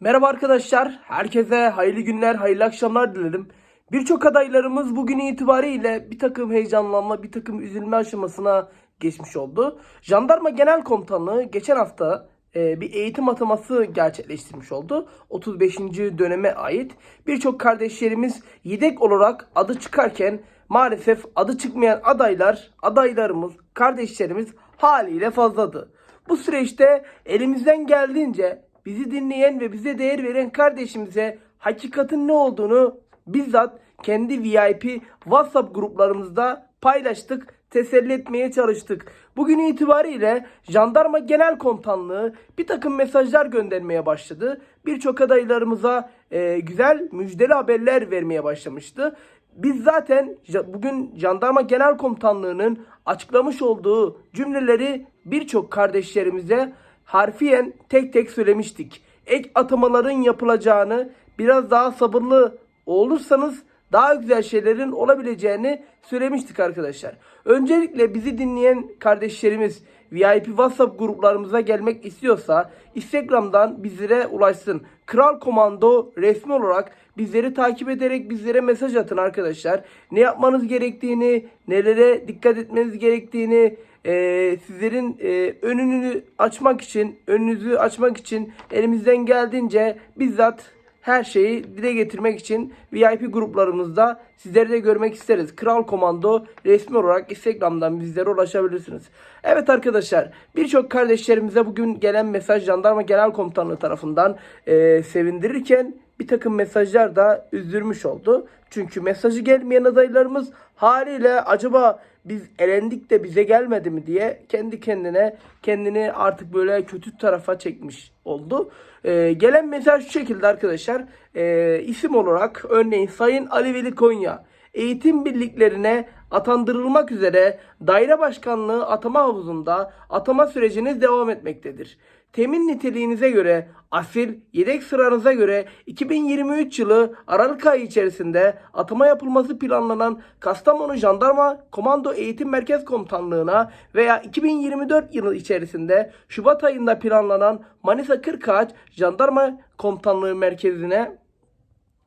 Merhaba arkadaşlar. Herkese hayırlı günler, hayırlı akşamlar dilerim. Birçok adaylarımız bugün itibariyle bir takım heyecanlanma, bir takım üzülme aşamasına geçmiş oldu. Jandarma Genel Komutanlığı geçen hafta e, bir eğitim ataması gerçekleştirmiş oldu. 35. döneme ait. Birçok kardeşlerimiz yedek olarak adı çıkarken maalesef adı çıkmayan adaylar, adaylarımız, kardeşlerimiz haliyle fazladı. Bu süreçte elimizden geldiğince bizi dinleyen ve bize değer veren kardeşimize hakikatin ne olduğunu bizzat kendi VIP WhatsApp gruplarımızda paylaştık, teselli etmeye çalıştık. Bugün itibariyle Jandarma Genel Komutanlığı bir takım mesajlar göndermeye başladı. Birçok adaylarımıza e, güzel müjdeli haberler vermeye başlamıştı. Biz zaten bugün Jandarma Genel Komutanlığı'nın açıklamış olduğu cümleleri birçok kardeşlerimize harfiyen tek tek söylemiştik. Ek atamaların yapılacağını, biraz daha sabırlı olursanız daha güzel şeylerin olabileceğini söylemiştik arkadaşlar. Öncelikle bizi dinleyen kardeşlerimiz VIP WhatsApp gruplarımıza gelmek istiyorsa Instagram'dan bizlere ulaşsın. Kral Komando resmi olarak bizleri takip ederek bizlere mesaj atın arkadaşlar. Ne yapmanız gerektiğini, nelere dikkat etmeniz gerektiğini, e, sizlerin e, önünü açmak için, önünüzü açmak için elimizden geldiğince bizzat her şeyi dile getirmek için VIP gruplarımızda sizleri de görmek isteriz. Kral Komando resmi olarak Instagram'dan bizlere ulaşabilirsiniz. Evet arkadaşlar birçok kardeşlerimize bugün gelen mesaj Jandarma Genel Komutanlığı tarafından e, sevindirirken bir takım mesajlar da üzdürmüş oldu. Çünkü mesajı gelmeyen adaylarımız haliyle acaba biz elendik de bize gelmedi mi diye kendi kendine kendini artık böyle kötü tarafa çekmiş oldu. Ee, gelen mesaj şu şekilde arkadaşlar. Ee, isim olarak örneğin Sayın Ali Veli Konya eğitim birliklerine atandırılmak üzere daire başkanlığı atama havuzunda atama süreciniz devam etmektedir. Temin niteliğinize göre asil yedek sıranıza göre 2023 yılı Aralık ayı içerisinde atama yapılması planlanan Kastamonu Jandarma Komando Eğitim Merkez Komutanlığı'na veya 2024 yılı içerisinde Şubat ayında planlanan Manisa Kırkağaç Jandarma Komutanlığı Merkezi'ne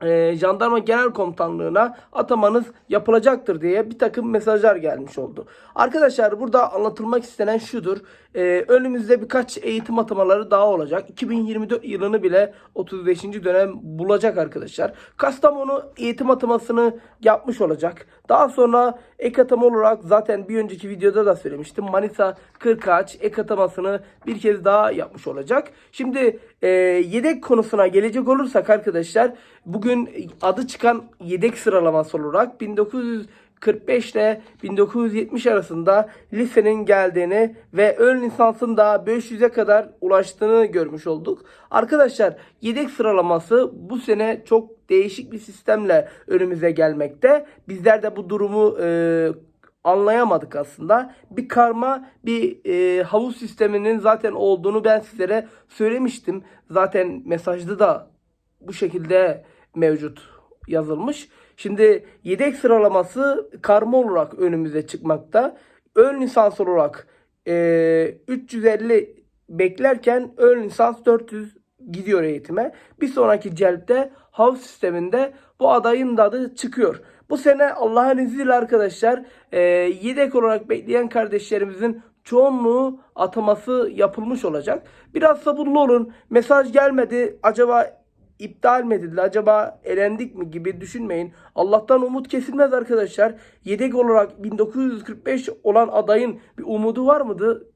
e, Jandarma Genel Komutanlığı'na atamanız yapılacaktır diye bir takım mesajlar gelmiş oldu. Arkadaşlar burada anlatılmak istenen şudur. E, önümüzde birkaç eğitim atamaları daha olacak. 2024 yılını bile 35. dönem bulacak arkadaşlar. Kastamonu eğitim atamasını yapmış olacak. Daha sonra ek atama olarak zaten bir önceki videoda da söylemiştim. Manisa Kırkağaç ek atamasını bir kez daha yapmış olacak. Şimdi e, yedek konusuna gelecek olursak arkadaşlar bugün adı çıkan yedek sıralaması olarak 1945 ile 1970 arasında lisenin geldiğini ve ön lisansın da 500'e kadar ulaştığını görmüş olduk. Arkadaşlar yedek sıralaması bu sene çok değişik bir sistemle önümüze gelmekte. Bizler de bu durumu e, anlayamadık aslında. Bir karma bir e, havuz sisteminin zaten olduğunu ben sizlere söylemiştim. Zaten mesajda da bu şekilde mevcut yazılmış. Şimdi yedek sıralaması karma olarak önümüze çıkmakta. Ön lisans olarak e, 350 beklerken ön lisans 400 gidiyor eğitime. Bir sonraki celpte havuz sisteminde bu adayın da adı çıkıyor. Bu sene Allah'ın izniyle arkadaşlar e, yedek olarak bekleyen kardeşlerimizin çoğunluğu ataması yapılmış olacak. Biraz sabırlı olun. Mesaj gelmedi. Acaba iptal mi edildi? Acaba elendik mi gibi düşünmeyin. Allah'tan umut kesilmez arkadaşlar. Yedek olarak 1945 olan adayın bir umudu var mıydı?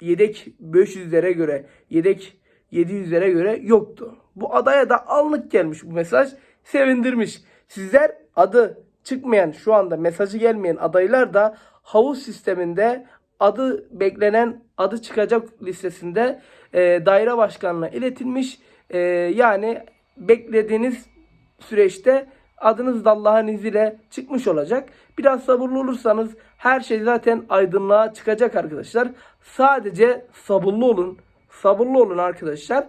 Yedek 500'lere göre, yedek 700'lere göre yoktu. Bu adaya da anlık gelmiş bu mesaj. Sevindirmiş. Sizler adı çıkmayan şu anda mesajı gelmeyen adaylar da havuz sisteminde adı beklenen adı çıkacak listesinde e, daire başkanına iletilmiş. E, yani beklediğiniz süreçte adınız da Allah'ın izniyle çıkmış olacak. Biraz sabırlı olursanız her şey zaten aydınlığa çıkacak arkadaşlar. Sadece sabırlı olun. Sabırlı olun arkadaşlar.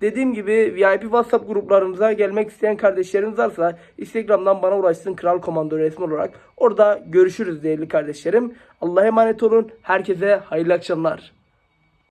Dediğim gibi VIP WhatsApp gruplarımıza gelmek isteyen kardeşleriniz varsa Instagram'dan bana ulaşsın Kral Komando resmi olarak. Orada görüşürüz değerli kardeşlerim. Allah'a emanet olun. Herkese hayırlı akşamlar.